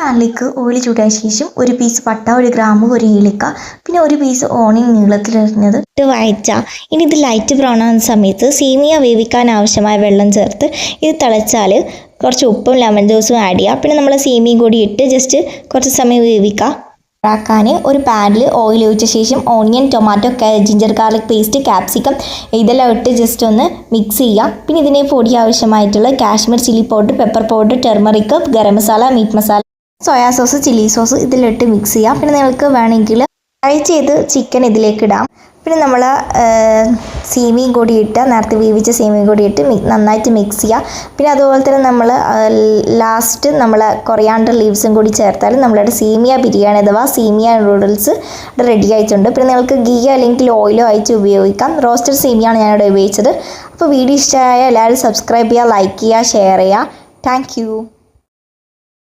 പാനിലേക്ക് ഓയിൽ ചൂടായ ശേഷം ഒരു പീസ് പട്ട ഒരു ഗ്രാമ്പു ഒരു ഏലക്ക പിന്നെ ഒരു പീസ് ഓണിയൻ നീളത്തിലെറിഞ്ഞത് ഇട്ട് വഴച്ച. ഇനി ഇത് ലൈറ്റ് ബ്രൗൺ ആകുന്ന സമയത്ത് സീമിയ വേവിക്കാൻ ആവശ്യമായ വെള്ളം ചേർത്ത് ഇത് തിളച്ചാൽ കുറച്ച് ഉപ്പും ലെമൺ ജ്യൂസും ആഡ് ചെയ്യുക പിന്നെ നമ്മൾ സീമിയും കൂടി ഇട്ട് ജസ്റ്റ് കുറച്ച് സമയം വേവിക്കുക ാക്കാൻ ഒരു പാനിൽ ഓയിൽ ഒഴിച്ച ശേഷം onion tomato ginger garlic paste capsicum ഇതെല്ലാം ഇട്ട് ജസ്റ്റ് ഒന്ന് മിക്സ് ചെയ്യുക പിന്നെ ഇതിനെ പൊടി ആവശ്യമായിട്ടുള്ള Kashmir chilli powder pepper powder turmeric garam masala meat masala soya sauce chilli sauce ഇതിലിട്ട് മിക്സ് ചെയ്യാം. പിന്നെ നിങ്ങൾക്ക് വേണമെങ്കിൽ ഫ്രൈ ചെയ്ത് ചിക്കൻ ഇതിലേക്ക് ഇടാം. പിന്നെ നമ്മൾ സേമിയും കൂടി ഇട്ട് നേരത്തെ വേവിച്ച സേമിയും കൂടി ഇട്ട് നന്നായിട്ട് മിക്സ് ചെയ്യുക പിന്നെ അതുപോലെ തന്നെ നമ്മൾ ലാസ്റ്റ് നമ്മൾ കൊറിയാണ്ടർ ലീവ്സും കൂടി ചേർത്താൽ നമ്മളുടെ സീമിയ ബിരിയാണി അഥവാ സീമിയ നൂഡിൽസ് റെഡി ആയിട്ടുണ്ട്. പിന്നെ നിങ്ങൾക്ക് ഗീ അല്ലെങ്കിൽ ഓയിലോ ആയിട്ട് ഉപയോഗിക്കാം. റോസ്റ്റഡ് സീമിയാണ് ഞാനിവിടെ ഉപയോഗിച്ചത്. അപ്പോൾ വീഡിയോ ഇഷ്ടമായ എല്ലാവരും സബ്സ്ക്രൈബ് ചെയ്യുക ലൈക്ക് ചെയ്യുക ഷെയർ ചെയ്യുക. താങ്ക്